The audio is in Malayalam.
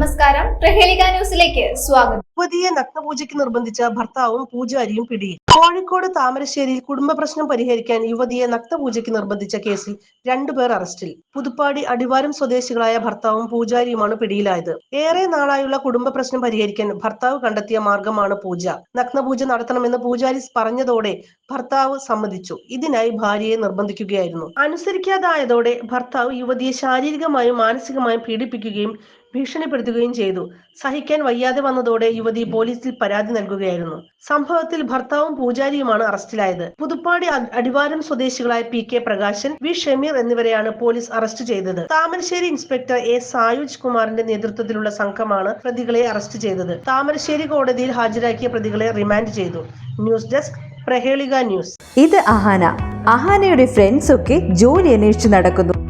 നമസ്കാരം. പ്രഹേളിക ന്യൂസിലേക്ക് സ്വാഗതം. യുവതിയെ നഗ്നപൂജയ്ക്ക് നിർബന്ധിച്ച ഭർത്താവും പൂജാരിയും പിടിയിൽ. കോഴിക്കോട് താമരശ്ശേരിയിൽ കുടുംബ പ്രശ്നം പരിഹരിക്കാൻ യുവതിയെ നഗ്നപൂജയ്ക്ക് നിർബന്ധിച്ച കേസിൽ രണ്ടുപേർ അറസ്റ്റിൽ. പുതുപ്പാടി അടിവാരം സ്വദേശികളായ ഭർത്താവും പൂജാരിയുമാണ് പിടിയിലായത്. ഏറെ നാളായുള്ള കുടുംബ പ്രശ്നം പരിഹരിക്കാൻ ഭർത്താവ് കണ്ടെത്തിയ മാർഗമാണ് പൂജ. നഗ്നപൂജ നടത്തണമെന്ന് പൂജാരി പറഞ്ഞതോടെ ഭർത്താവ് സമ്മതിച്ചു. ഇതിനായി ഭാര്യയെ നിർബന്ധിക്കുകയായിരുന്നു. അനുസരിക്കാതായതോടെ ഭർത്താവ് യുവതിയെ ശാരീരികമായും മാനസികമായും പീഡിപ്പിക്കുകയും ഭീഷണിപ്പെടുത്തുകയും ചെയ്തു. സഹിക്കാൻ വയ്യാതെ വന്നതോടെ യുവതി പോലീസിൽ പരാതി നൽകുകയായിരുന്നു. സംഭവത്തിൽ ഭർത്താവും പൂജാരിയുമാണ് അറസ്റ്റിലായത്. പുതുപ്പാടി അടിവാരം സ്വദേശികളായ P K Prakashan V Shameer എന്നിവരെയാണ് പോലീസ് അറസ്റ്റ് ചെയ്തത്. താമരശ്ശേരി ഇൻസ്പെക്ടർ എ സായുജ് കുമാറിന്റെ നേതൃത്വത്തിലുള്ള സംഘമാണ് പ്രതികളെ അറസ്റ്റ് ചെയ്തത്. താമരശ്ശേരി കോടതിയിൽ ഹാജരാക്കിയ പ്രതികളെ റിമാൻഡ് ചെയ്തു. News desk Prahelika news. ഇത് അഹാന. അഹാനയുടെ ഫ്രണ്ട്സ് ഒക്കെ ജോലി അന്വേഷിച്ച് നടക്കുന്നു.